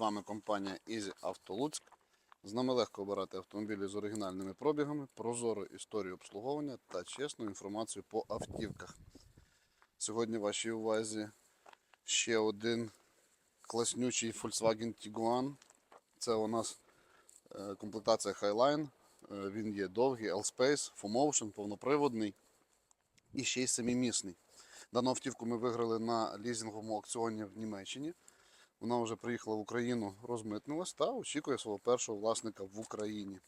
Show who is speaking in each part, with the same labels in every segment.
Speaker 1: Вами компанія Easy Auto. З нами легко обирати автомобілі з оригінальними пробігами, прозору історію обслуговування та чесну інформацію по автівках. Сьогодні в вашій увазі ще один класнючий Volkswagen Tiguan. Це у нас е, комплектація Highline. Е, Він є довгий, L-Space, Full Motion, повноприводний і ще й семимісний. Дану автівку ми виграли на лізинговому аукціоні в Німеччині. Вона вже приїхала в Україну, розмитнилась та очікує свого першого власника в Україні.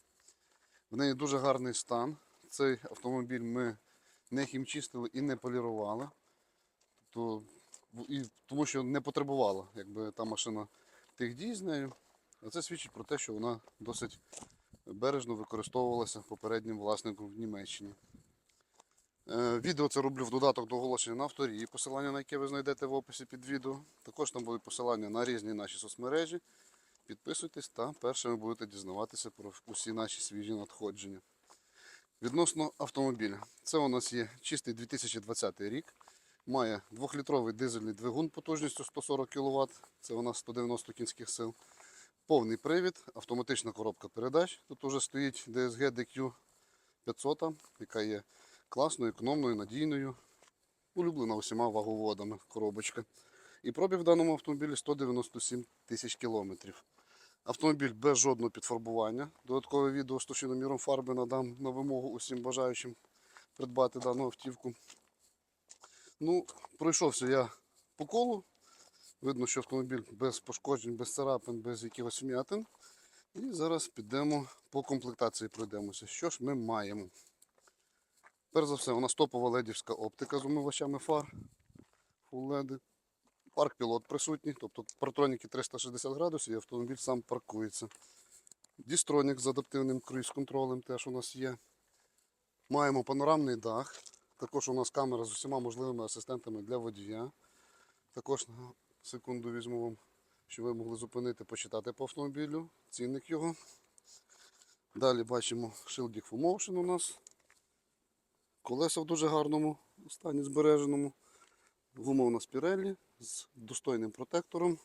Speaker 1: В неї дуже гарний стан. Цей автомобіль ми не хімчистили і не полірували. Тобто, і, тому що не потребувала якби, та машина тих дій з нею. А це свідчить про те, що вона досить бережно використовувалася попереднім власником в Німеччині. Е, Відео це роблю в додаток до оголошення на авторії, посилання на яке ви знайдете в описі під відео. Також там будуть посилання на різні наші соцмережі. Підписуйтесь та першими будете дізнаватися про усі наші свіжі надходження. Відносно автомобіля. Це у нас є чистий 2020 рік. Має 2-літровий дизельний двигун потужністю 140 кВт. Це у нас 190 кінських сил. Повний привід, автоматична коробка передач. Тут вже стоїть DSG DQ 500, яка є класною, економною, надійною, улюблена усіма ваговодами коробочка. І пробіг в даному автомобілі 197 тисяч кілометрів. Автомобіль без жодного підфарбування. Додаткове відео з товщиноміром фарби надам на вимогу усім бажаючим придбати дану автівку. Ну, пройшовся я по колу. Видно, що автомобіль без пошкоджень, без царапин, без якихось вм'ятин. І зараз підемо по комплектації пройдемося. Що ж ми маємо? Перш за все, у нас топова ледівська оптика з умивачами фар. LED. Парк пілот присутній, тобто партроніки 360 градусів і автомобіль сам паркується. Дістронік з адаптивним круїз-контролем теж у нас є. Маємо панорамний дах. Також у нас камера з усіма можливими асистентами для водія. Також на секунду візьму вам, щоб ви могли зупинити, почитати по автомобілю, цінник його. Далі бачимо Shielding Full Motion у нас. Колеса в дуже гарному стані збереженому. Гума у нас Pirelli з достойним протектором.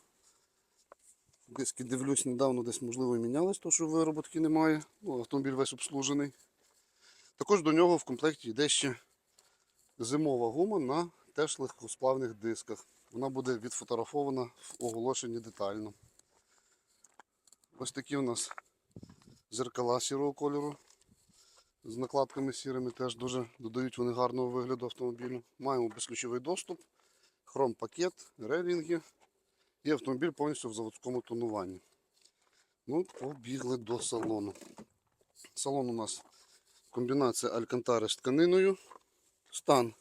Speaker 1: Диски дивлюсь недавно, десь можливо мінялись, тому що вироботки немає. Ну, автомобіль весь обслужений. Також до нього в комплекті йде ще зимова гума на теж легкосплавних дисках. Вона буде відфотографована в оголошенні детально. Ось такі у нас зеркала сірого кольору з накладками сірими теж дуже додають вони гарного вигляду автомобілю. Маємо безключовий доступ, хром-пакет, релінги і автомобіль повністю в заводському тонуванні. Ну, побігли до салону. Салон у нас комбінація алькантари з тканиною. Стан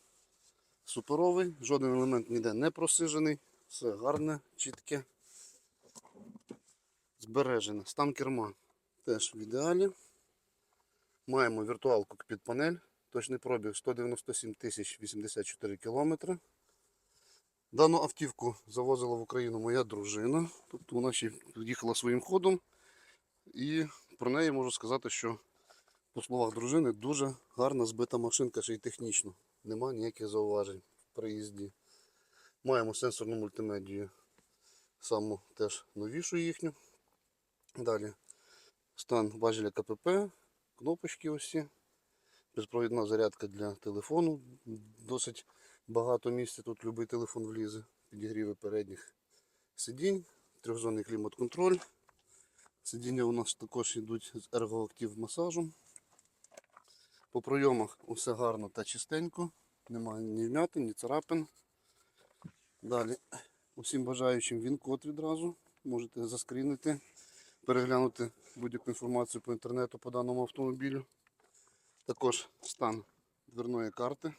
Speaker 1: суперовий, жоден елемент ніде не просижений. Все гарне, чітке, збережене. Стан керма теж в ідеалі. Маємо віртуалку під панель. Точний пробіг 197 тисяч 84 кілометри. Дану автівку завозила в Україну моя дружина. Тобто вона ще їхала своїм ходом. І про неї можу сказати, що по словах дружини дуже гарна збита машинка, ще й технічно. Нема ніяких зауважень в приїзді. Маємо сенсорну мультимедію, саму теж новішу їхню. Далі стан важеля КПП, кнопочки усі. Безпровідна зарядка для телефону. Досить багато місця. Тут будь-який телефон влізе. Підігріви передніх сидінь, трьохзонний клімат-контроль. Сидіння у нас також йдуть з ергоактив масажем. По пройомах усе гарно та чистенько. Немає ні вмятин, ні царапин. Далі усім бажаючим він код відразу. Можете заскрінити, переглянути будь-яку інформацію по інтернету по даному автомобілю. Також стан дверної карти.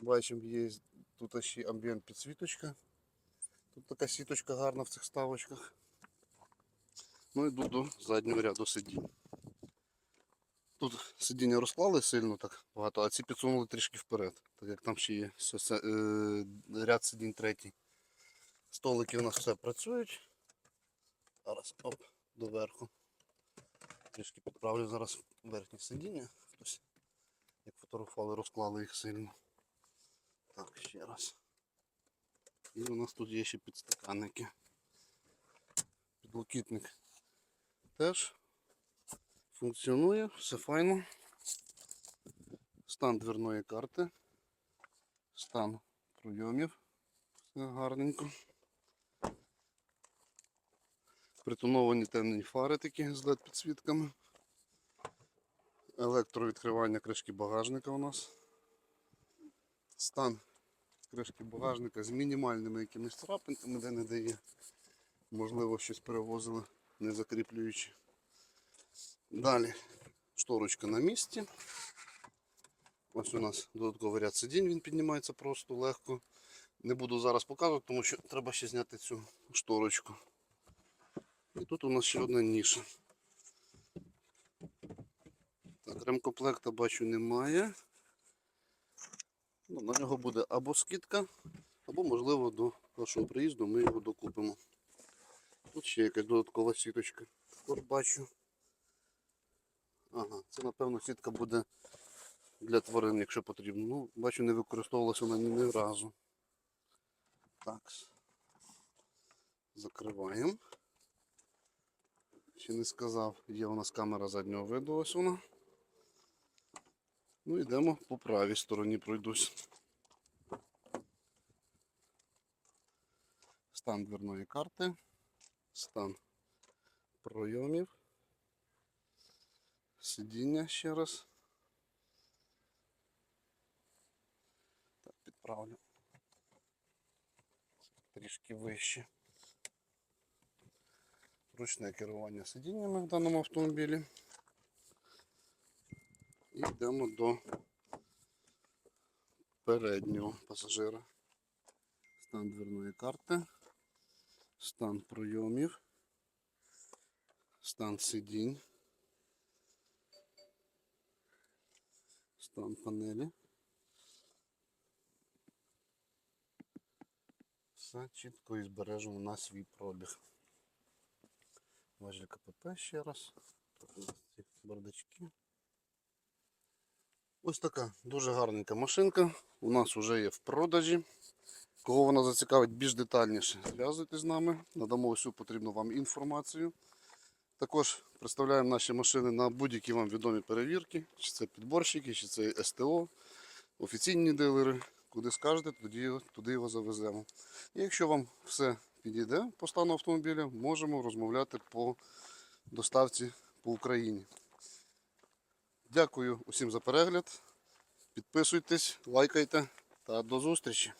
Speaker 1: Бачимо, є тут ще амбієнт підсвіточка. Тут така сіточка гарна в цих ставочках. Ну йду до заднього ряду сидінь. Тут сидіння розклали сильно так багато, а ці підсунули трішки вперед, так як там ще є е, ряд сидінь третій. Столики у нас все працюють. Зараз оп, доверху. Трішки підправлю зараз верхнє сидіння. Хтось, як фотографували, розклали їх сильно. Так, ще раз. І у нас тут є ще підстаканники. Підлокітник теж функціонує, все файно. Стан дверної карти, стан пройомів, все гарненько. Притоновані темні фари такі з LED підсвітками. Електровідкривання кришки багажника у нас. Стан кришки багажника з мінімальними якимись царапинками, де не дає. Можливо, щось перевозили, не закріплюючи. Далі шторочка на місці. Ось у нас додатковий ряд сидінь, він піднімається просто легко. Не буду зараз показувати, тому що треба ще зняти цю шторочку. І тут у нас ще одна ніша. Так, ремкомплекта бачу немає. Ну, на нього буде або скидка, або, можливо, до вашого приїзду ми його докупимо. Тут ще якась додаткова сіточка. Також бачу. Ага, це напевно сітка буде для тварин, якщо потрібно. Ну, бачу, не використовувалася вона ні разу. Так. Закриваємо. Ще не сказав, є у нас камера заднього виду, ось вона. Ну, йдемо по правій стороні пройдусь. Стан дверної карти, стан пройомів, сидіння ще раз. Так, підправлю. Трішки вище. Ручне керування сидіннями в даному автомобілі. І йдемо до переднього пасажира. Стан дверної карти, стан пройомів, стан сидінь, стан панелі. Все чітко і збережено на свій пробіг. Важіль КПП ще раз. Бардачки. Ось така дуже гарненька машинка. У нас вже є в продажі. Кого вона зацікавить більш детальніше, зв'язуйтесь з нами, надамо всю потрібну вам інформацію. Також представляємо наші машини на будь-які вам відомі перевірки, чи це підборщики, чи це СТО, офіційні дилери. Куди скажете, тоді, туди його завеземо. І якщо вам все підійде по стану автомобіля, можемо розмовляти по доставці по Україні. Дякую усім за перегляд. Підписуйтесь, лайкайте та до зустрічі!